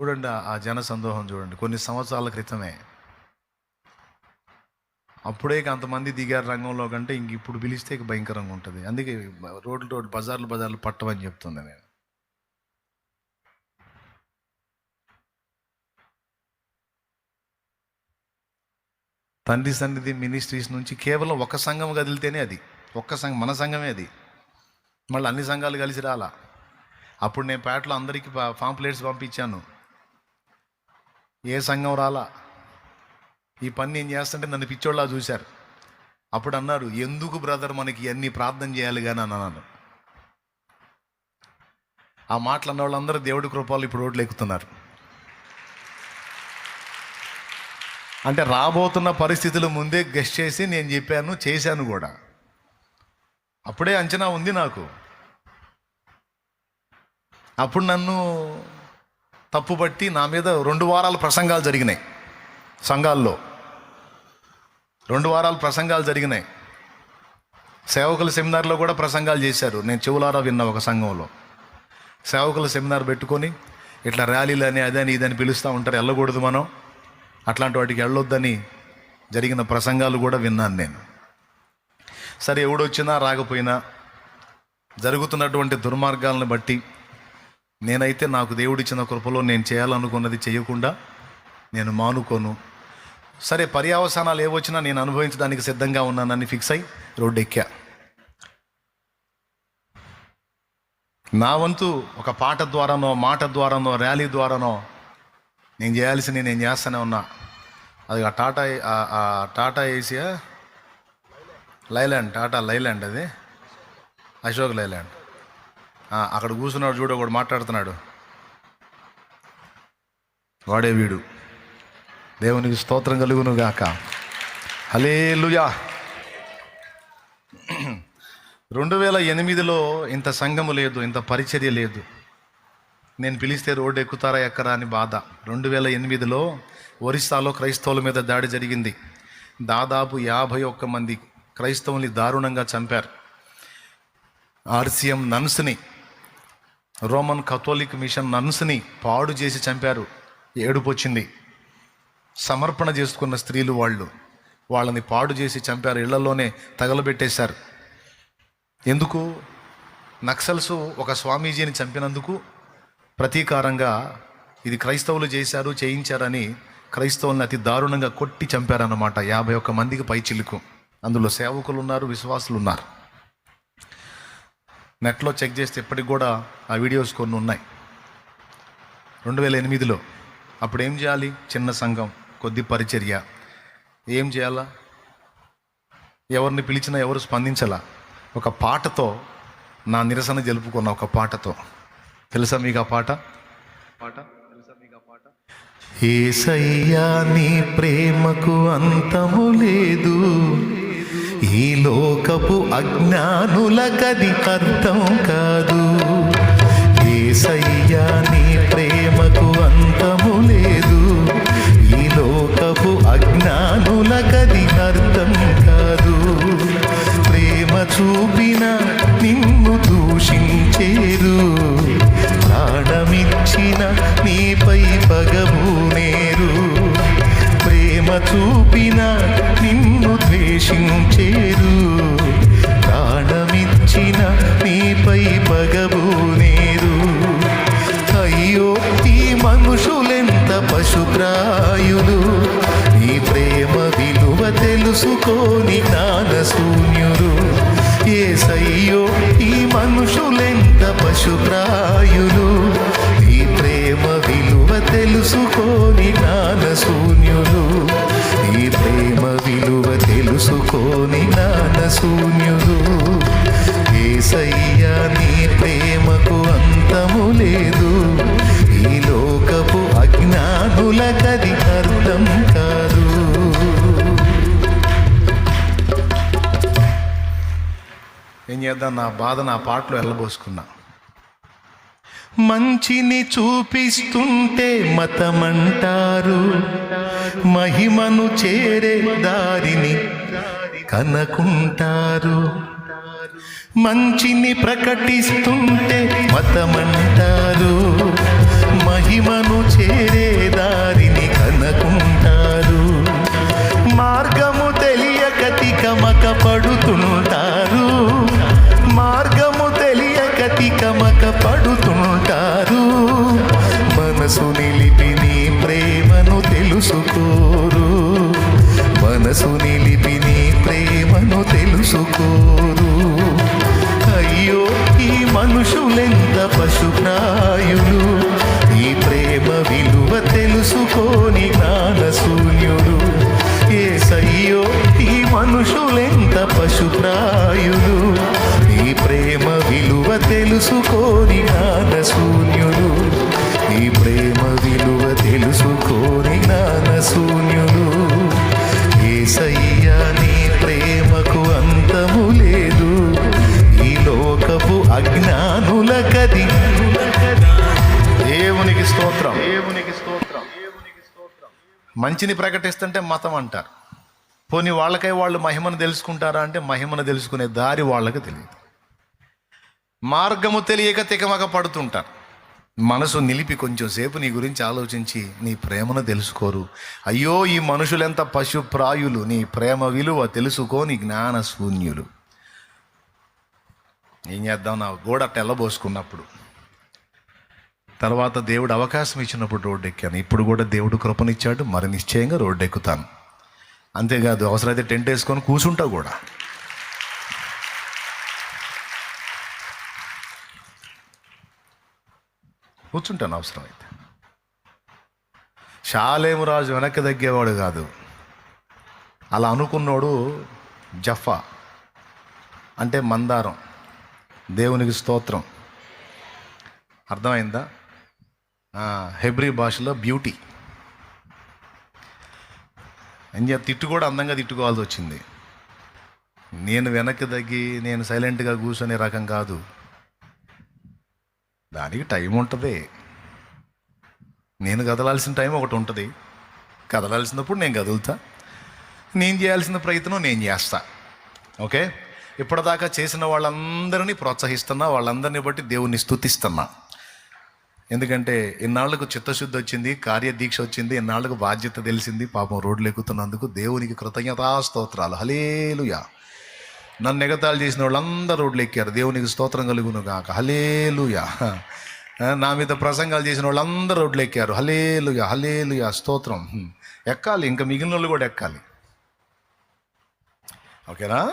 చూడండి ఆ- జన సందోహం చూడండి. కొన్ని సంవత్సరాల క్రితమే. అప్పుడే అంతమంది దిగారు రంగంలో కంటే ఇంక ఇప్పుడు పిలిస్తే భయంకరంగా ఉంటుంది. అందుకే రోడ్లు రోడ్లు బజార్లు బజార్లు పట్టమని చెప్తుంది నేను. తండ్రి సన్నిధి మినిస్ట్రీస్ నుంచి కేవలం ఒక సంఘం కదిలితేనే అది. ఒక్క సంఘం మన సంఘమే అది. మళ్ళీ అన్ని సంఘాలు కలిసి రాలా. అప్పుడు నేను పేటలో అందరికీ పా- పాంప్లెట్స్ పంపించాను. ఏ సంఘం రాలా? ఈ పని నేను చేస్తుంటే నన్ను పిచ్చోళ్ళ చూశారు. అప్పుడు అన్నారు ఎందుకు బ్రదర్ మనకి అన్ని ప్రార్థన చేయాలి కానీ అన్నాను. ఆ మాటలు అన్న వాళ్ళందరూ దేవుడి కృపాలు ఇప్పుడు రోడ్లు ఎక్కుతున్నారు. అంటే రాబోతున్న పరిస్థితులు ముందే గెస్ట్ చేసి నేను చెప్పాను చేశాను కూడా. అప్పుడే అంచనా ఉంది నాకు. అప్పుడు నన్ను తప్పుపట్టి నా మీద రెండు వారాల ప్రసంగాలు జరిగినాయి సంఘాల్లో. రెండు వారాల ప్రసంగాలు జరిగినాయి. సేవకుల సెమినార్లో కూడా ప్రసంగాలు చేశారు. నేను చెవులారా విన్న ఒక సంఘంలో. సేవకుల సెమినార్ పెట్టుకొని ఇట్లా ర్యాలీలు అని అదని ఇదని పిలుస్తూ ఉంటారు. వెళ్ళకూడదు మనం. అట్లాంటి వాటికి వెళ్ళొద్దని జరిగిన ప్రసంగాలు కూడా విన్నాను నేను. సరే ఎవడొచ్చినా రాకపోయినా జరుగుతున్నటువంటి దుర్మార్గాలను బట్టి నేనైతే నాకు దేవుడిచ్చిన కృపలో నేను చేయాలనుకున్నది చేయకుండా నేను మానుకోను. సరే పర్యావసానాలు ఏవొచ్చినా నేను అనుభవించడానికి సిద్ధంగా ఉన్నానని ఫిక్స్ అయి రోడ్డు ఎక్కా నా వంతు ఒక పాట ద్వారానో మాట ద్వారానో ర్యాలీ ద్వారానో నేను చేయాల్సింది నేను చేస్తూనే ఉన్నా. అది ఆ Tata Tata Asia? Leyland Tata Leyland అది. అశోక్ లైలాండ్. అక్కడ కూర్చున్నాడు చూడు ఒకడు మాట్లాడుతున్నాడు. వాడే వీడు. దేవునికి స్తోత్రం కలుగును గాక. హలేలుయా రెండు వేల ఎనిమిదిలో ఇంత సంఘము లేదు ఇంత పరిచర్య లేదు. నేను పిలిస్తే రోడ్డు ఎక్కుతారా ఎక్కరా అని బాధ. రెండు వేల ఎనిమిదిలో ఒరిస్సాలో క్రైస్తవుల మీద దాడి జరిగింది. దాదాపు యాభై ఒక్క మంది క్రైస్తవుల్ని దారుణంగా చంపారు. ఆర్సిఎం నన్స్ని రోమన్ కథోలిక్ మిషన్ నన్స్ని పాడు చేసి చంపారు. ఏడుపు వచ్చింది సమర్పణ చేసుకున్న స్త్రీలు వాళ్ళు వాళ్ళని పాడు చేసి చంపారు. ఇళ్ళలోనే తగలబెట్టేశారు. ఎందుకు? నక్సల్స్ ఒక స్వామీజీని చంపినందుకు ప్రతీకారంగా ఇది క్రైస్తవులు చేశారు చేయించారని క్రైస్తవుల్ని అతి దారుణంగా కొట్టి చంపారన్నమాట యాభై ఒక్క మందికి పైచిలుకు. అందులో సేవకులు ఉన్నారు విశ్వాసులు ఉన్నారు నెట్లో చెక్ చేస్తే ఇప్పటికి కూడా ఆ వీడియోస్ కొన్ని ఉన్నాయి. రెండు వేల ఎనిమిదిలో అప్పుడు ఏం చేయాలి? చిన్న సంఘం కొద్ది పరిచర్య. ఏం చేయాలా? ఎవరిని పిలిచినా ఎవరు స్పందించాలా? ఒక పాటతో నా నిరసన జలుపుకున్న ఒక పాటతో. తెలుసా మీకు ఆ పాట పాట తెలుసా మీకు ఆ పాట? ఏసయ్యా నీ ప్రేమకు అంతము లేదు. ఈ లోకపు అజ్ఞానులకది అర్థం కాదు. పగబూనేరు అయ్యో ఈ మనుషులెంత పశుప్రాయులు? నీ ప్రేమ విలువ తెలుసుకోని జ్ఞాన శూన్యులు ఏసయ్యో ఈ మనుషులెంత పశుప్రాయులు? నీ ప్రేమ విలువ తెలుసుకోని జ్ఞాన శూన్యులు నీ ప్రేమ విలువ తెలుసుకోని జ్ఞాన శూన్యులు ఏసయ్యా నీ అజ్ఞానులకది అర్థం కాదు. ఏం చేద్దాం? నా బాధ నా పాటలో వెళ్ళబోసుకున్నా మంచిని చూపిస్తుంటే మతమంటారు. మహిమను చేరే దారిని కనకుంటారు. మంచిని ప్రకటిస్తుంటే మతమంటారు. మహిమను చేరే పడుతుంటారు. మార్గము తెలియక తికమక పడుతుంటారు. మనసు నిలిపి నీ ప్రేమను తెలుసుకోరు. మనసు నిలిపి నీ ప్రేమను తెలుసుకోరు. అయ్యో ఈ మనుషులెంత పశుప్రాయులు? ఈ ప్రేమ విలువ తెలుసుకోని ఈ మనుషులెంత పశుప్రాయులు? ఈ ప్రేమ విలువ తెలుసుకోని జ్ఞానశూన్యుడు ఈ ప్రేమ విలువ తెలుసుకోని జ్ఞానశూన్యుడు ఏసయ్యా నీ ప్రేమకు అంతము లేదు. ఈ లోకపు అజ్ఞానులకది దేవునికి స్తోత్రం. దేవునికి స్తోత్రం. మంచిని ప్రకటిస్తుంటే మతం అంటారు. పోనీ వాళ్ళకై వాళ్ళు మహిమను తెలుసుకుంటారా అంటే మహిమను తెలుసుకునే దారి వాళ్ళకి తెలియదు. మార్గము తెలియక తికమక పడుతుంటారు. మనసు నిలిపి కొంచెం సేపు నీ గురించి ఆలోచించి నీ ప్రేమను తెలుసుకోరు. అయ్యో ఈ మనుషులెంత పశుప్రాయులు. నీ ప్రేమ విలువ తెలుసుకోని జ్ఞాన శూన్యులు ఏం చేద్దాం? నా గోడ తెల్లబోసుకున్నప్పుడు తర్వాత దేవుడు అవకాశం ఇచ్చినప్పుడు రోడ్డు ఎక్కాను ఇప్పుడు కూడా దేవుడు కృపనిచ్చాడు. మరి నిశ్చయంగా రోడ్డు ఎక్కుతాను అంతేకాదు అవసరమైతే టెంట్ వేసుకొని కూర్చుంటా కూడా. కూర్చుంటాను అవసరమైతే. షాలేము రాజు వెనక్కి తగ్గేవాడు కాదు. అలా అనుకున్నోడు జఫా అంటే మందారం దేవునికి స్తోత్రం. అర్థమైందా? హెబ్రి హెబ్రీ భాషలో బ్యూటీ. అని తిట్టు కూడా అందంగా తిట్టుకోవాల్సి వచ్చింది. నేను వెనక్కి తగ్గి నేను సైలెంట్గా కూర్చునే రకం కాదు. దానికి టైం ఉంటుంది. నేను కదలాల్సిన టైం ఒకటి ఉంటుంది. కదలాల్సినప్పుడు నేను కదులుతా నేను చేయాల్సిన ప్రయత్నం నేను చేస్తా. ఓకే? ఇప్పటిదాకా చేసిన వాళ్ళందరినీ ప్రోత్సహిస్తున్నా వాళ్ళందరినీ బట్టి దేవుణ్ణి స్థుతిస్తున్నా ఎందుకంటే ఇన్నాళ్ళకు చిత్తశుద్ధి వచ్చింది కార్యదీక్ష వచ్చింది ఇన్నాళ్ళకు బాధ్యత తెలిసింది. పాపం రోడ్లు ఎక్కుతున్నందుకు దేవునికి కృతజ్ఞతా స్తోత్రాలు. హలేలుయా నన్ను ఎగతాలు చేసిన వాళ్ళందరూ రోడ్లు ఎక్కారు. దేవునికి స్తోత్రం కలుగును గాక. హలేలుయా నా మీద ప్రసంగాలు చేసిన వాళ్ళందరూ రోడ్లు ఎక్కారు. హలేలుయా హలేలుయా స్తోత్రం. ఎక్కాలి. ఇంకా మిగిలిన వాళ్ళు కూడా ఎక్కాలి. ఓకేనా?